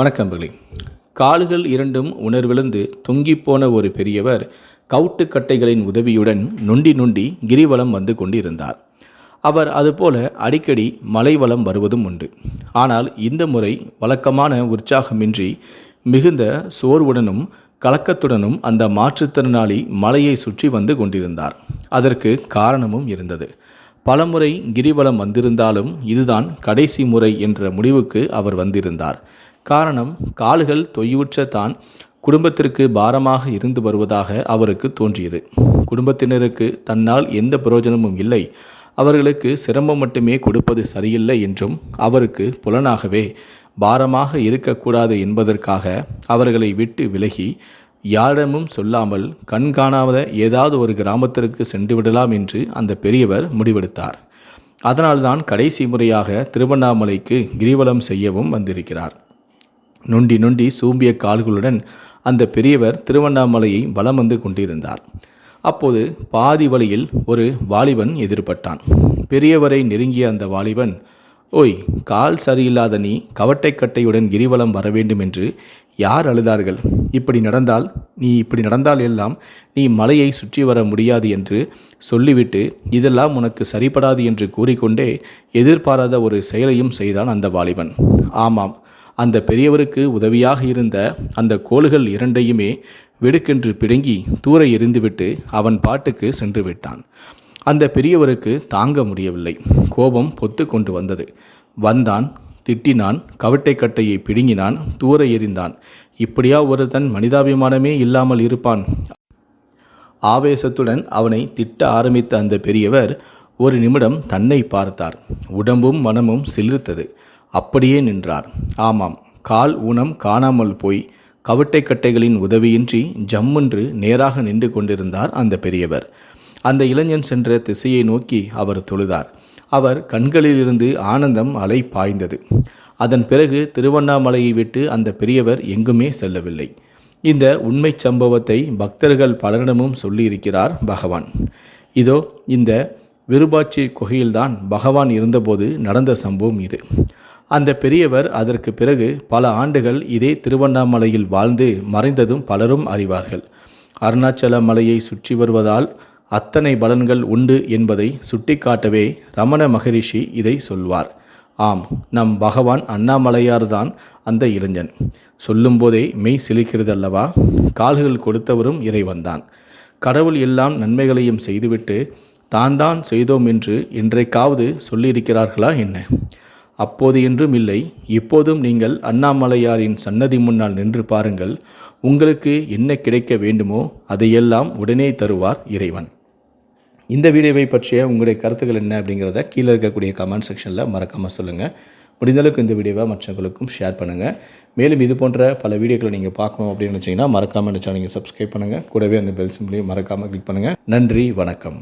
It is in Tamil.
வணக்கம்பகளே கால்கள் இரண்டும் உணர்விழந்து தொங்கிப்போன ஒரு பெரியவர் கவுட்டுக்கட்டைகளின் உதவியுடன் நொண்டி நொண்டி கிரிவலம் வந்து கொண்டிருந்தார். அவர் அதுபோல அடிக்கடி மலைவலம் வருவதும் உண்டு. ஆனால் இந்த முறை வழக்கமான உற்சாகமின்றி மிகுந்த சோர்வுடனும் கலக்கத்துடனும் அந்த மாற்றுத்திறனாளி மலையை சுற்றி வந்து கொண்டிருந்தார். அதற்கு காரணமும் இருந்தது. பலமுறை கிரிவலம் வந்திருந்தாலும் இதுதான் கடைசி முறை என்ற முடிவுக்கு அவர் வந்திருந்தார். காரணம் கால்கள் தொய்வுற்ற தான் குடும்பத்திற்கு பாரமாக இருந்து வருவதாக அவருக்கு தோன்றியது. குடும்பத்தினருக்கு தன்னால் எந்த பிரயோஜனமும் இல்லை. அவர்களுக்கு சிரமம் மட்டுமே கொடுப்பது சரியில்லை என்றும் அவருக்கு புலனாகவே பாரமாக இருக்கக்கூடாது என்பதற்காக அவர்களை விட்டு விலகி யாரிடமும் சொல்லாமல் கண்காணாத ஏதாவது ஒரு கிராமத்திற்கு சென்று விடலாம் என்று அந்த பெரியவர் முடிவெடுத்தார். அதனால்தான் கடைசி முறையாக திருவண்ணாமலைக்கு கிரிவலம் செய்யவும் வந்திருக்கிறார். நொண்டி நொண்டி சூம்பிய கால்களுடன் அந்த பெரியவர் திருவண்ணாமலையை வலம் வந்து கொண்டிருந்தார். அப்போது பாதி வழியில் ஒரு வாலிபன் எதிர்பட்டான். பெரியவரை நெருங்கிய அந்த வாலிபன் ஓய் கால் சரியில்லாத நீ கவட்டைக்கட்டையுடன் கிரிவலம் வர வேண்டும் என்று யார் அழுதார்கள்? இப்படி நடந்தால் நீ இப்படி நடந்தால் எல்லாம் நீ மலையை சுற்றி வர முடியாது என்று சொல்லிவிட்டு இதெல்லாம் உனக்கு சரிப்படாது என்று கூறிக்கொண்டே எதிர்பாராத ஒரு செயலையும் செய்தான் அந்த வாலிபன். ஆமாம் அந்த பெரியவருக்கு உதவியாக இருந்த அந்த கோள்கள் இரண்டையுமே வெடுக்கென்று பிடுங்கி தூர எறிந்துவிட்டு அவன் பாட்டுக்கு சென்று விட்டான். அந்த பெரியவருக்கு தாங்க முடியவில்லை. கோபம் பொத்து கொண்டு வந்தது. வந்தான் திட்டினான் கவட்டை கட்டையை பிடுங்கினான் தூர எறிந்தான். இப்படியா ஒருத்தன் மனிதாபிமானமே இல்லாமல் இருப்பான்? ஆவேசத்துடன் அவனை திட்ட ஆரம்பித்த அந்த பெரியவர் ஒரு நிமிடம் தன்னை பார்த்தார். உடம்பும் மனமும் சிலிர்த்தது. அப்படியே நின்றார். ஆமாம் கால் ஊனம் காணாமல் போய் கவட்டை கட்டைகளின் உதவியின்றி ஜம்மென்று நேராக நின்று கொண்டிருந்தார் அந்த பெரியவர். அந்த இளைஞன் சென்ற திசையை நோக்கி அவர் தொழுதார். அவர் கண்களிலிருந்து ஆனந்தம் அலை பாய்ந்தது. அதன் பிறகு திருவண்ணாமலையை விட்டு அந்த பெரியவர் எங்குமே செல்லவில்லை. இந்த உண்மை சம்பவத்தை பக்தர்கள் பலரிடமும் சொல்லியிருக்கிறார் பகவான். இதோ இந்த விருபாட்சி குகையில்தான் பகவான் இருந்தபோது நடந்த சம்பவம் இது. அந்த பெரியவர் அதற்கு பிறகு பல ஆண்டுகள் இதே திருவண்ணாமலையில் வாழ்ந்து மறைந்ததும் பலரும் அறிவார்கள். அருணாச்சல மலையை சுற்றி வருவதால் அத்தனை பலன்கள் உண்டு என்பதை சுட்டிக்காட்டவே ரமண மகரிஷி இதை சொல்வார். ஆம் நம் பகவான் அண்ணாமலையார்தான் அந்த இளைஞன். சொல்லும்போதே மெய் சிலிக்கிறது அல்லவா கால்கள் கொடுத்தவரும் இறைவன்தான். கடவுள் எல்லாம் நன்மைகளையும் செய்துவிட்டு தான் தான் செய்தோம் என்று என்றைக்காவது சொல்லியிருக்கிறார்களா என்ன? அப்போது என்றும் இல்லை. இப்போதும் நீங்கள் அண்ணாமலையாரின் சன்னதி முன்னால் நின்று பாருங்கள் உங்களுக்கு என்ன கிடைக்க வேண்டுமோ அதையெல்லாம் உடனே தருவார் இறைவன். இந்த வீடியோவை பற்றிய உங்களுடைய கருத்துக்கள் என்ன அப்படிங்கிறத கீழே இருக்கக்கூடிய கமெண்ட் செக்ஷனில் மறக்காமல் சொல்லுங்கள் முடிந்தளவுக்கு இந்த வீடியோவை மற்றவங்களுக்கும் ஷேர் பண்ணுங்கள் மேலும் இது போன்ற பல வீடியோக்களை நீங்கள் பார்க்கணும் அப்படின்னு நினச்சிங்கன்னா மறக்காமல் நினச்சா நீங்கள் சப்ஸ்கிரைப் பண்ணுங்கள் கூடவே அந்த பெல் சிம்லையும் மறக்காமல் கிளிக் பண்ணுங்கள் நன்றி வணக்கம்.